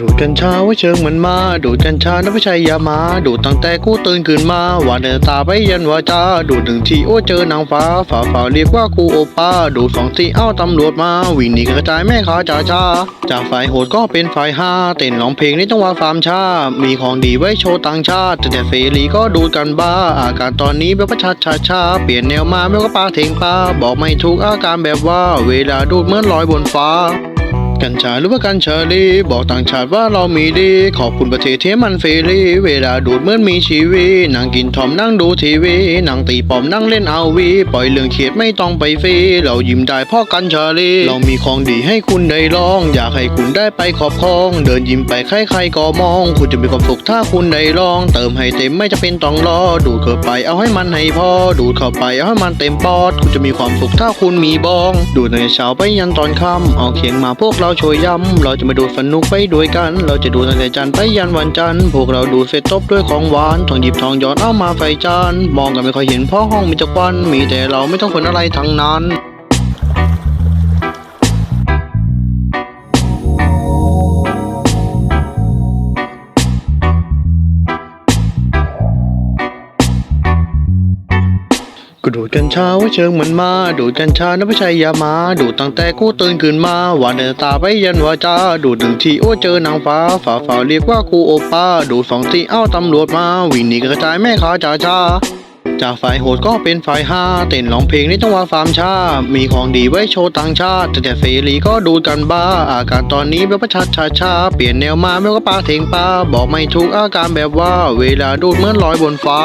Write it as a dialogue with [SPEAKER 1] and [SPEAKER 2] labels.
[SPEAKER 1] ดูจันชาไว้เชิงเหมือนมา ดูดกัญชานะไม่ใช่ยามา ดูดตั้งแต่กูตื่นขึ้นมาว่าเนตาไปยันวาจา ดูดหนึ่งทีโอ้เจอนางฟ้า ฝ่าฝ่าเรียกว่ากูโอป้า ดูดสองทีเอ้าตำรวจมา วิ่งหนีกระจายแม่ขาจ่าชา จากฝ่ายโหดก็เป็นฝ่ายห้าเต้นร้องเพลงนี่ต้องว่าฟาร์มชา มีของดีไว้โชว์ต่างชาติแต่เฟรีก็ดูดกันบ้า อาการตอนนี้แบบว่าชาชาชา เปลี่ยนแนวมาไม่ว่าปลาเทงปลาบอกไม่ถูกอาการแบบว่า เวลาดูดเหมือนลอยบนฟ้า กัญชาหรือว่ากัญชาลีบอกต่างชาติว่าเรามีดี ขอบคุณประเทศที่มันเฟรีเวลาดูดเหมือนมีชีวิตนั่งกินทอมนั่งดูทีวีนั่งตีปอมนั่งเล่นเอาวีปล่อยเรื่องเขียดไม่ต้องไปฟรีเรายิ้มได้เพราะกัญชาลีเรามีของดีให้คุณได้ลอง อยากให้คุณได้ไปขอบครอง เดินยิ้มไปใครๆก็มอง คุณจะมีความสุขถ้าคุณได้ลอง เติมให้เต็มไม่จะเป็นต้องรอ ดูดเข้าไปเอาให้มันให้พอ ดูดเข้าไปเอาให้มันเต็มปอด คุณจะมีความสุขถ้าคุณมีบอง ดูดในเช้าไปยันตอนค่ำเอาเขียงมาพวกเราช่วยย้ำเราจะมาดูดสนุกไปด้วยกัน เราจะดูตั้งแต่จันทร์ไปยันวันจันทร์พวกเราดูดเสร็จตบด้วยของหวานทองหยิบทองหยอดเอามาใส่จานมองกันไม่ค่อยเห็นเพราะห้องมีจักวัน มีแต่เราไม่ต้องคนอะไรทั้งนั้น ดูดกัญชาไว้เชิงเหมือนมา ดูดกัญชานะไม่ใช่ยามา ดูดตั้งแต่กูตื่นขึ้นมาว่าเดินตาไปยันวาจา ดูดหนึ่งทีโอ้เจอนางฟ้าฝ่าฝ่าเรียกว่ากูโอป้า ดูดสองทีเอ้าตำรวจมา วิ่งหนีกระจายแม่ขาจ่าชาจากฝ่ายโหดก็เป็นฝ่ายห้าเต้นร้องเพลงนี่ต้องว่าฟาร์มชา มีของดีไว้โชว์ต่างชาติ แต่แต่เฟรีก็ดูดกันบ้า อาการตอนนี้แบบว่าชาชาชา เปลี่ยนแนวมาไม่ว่าปลาเทงปลาบอกไม่ถูกอาการแบบว่า เวลาดูดเหมือนลอยบนฟ้า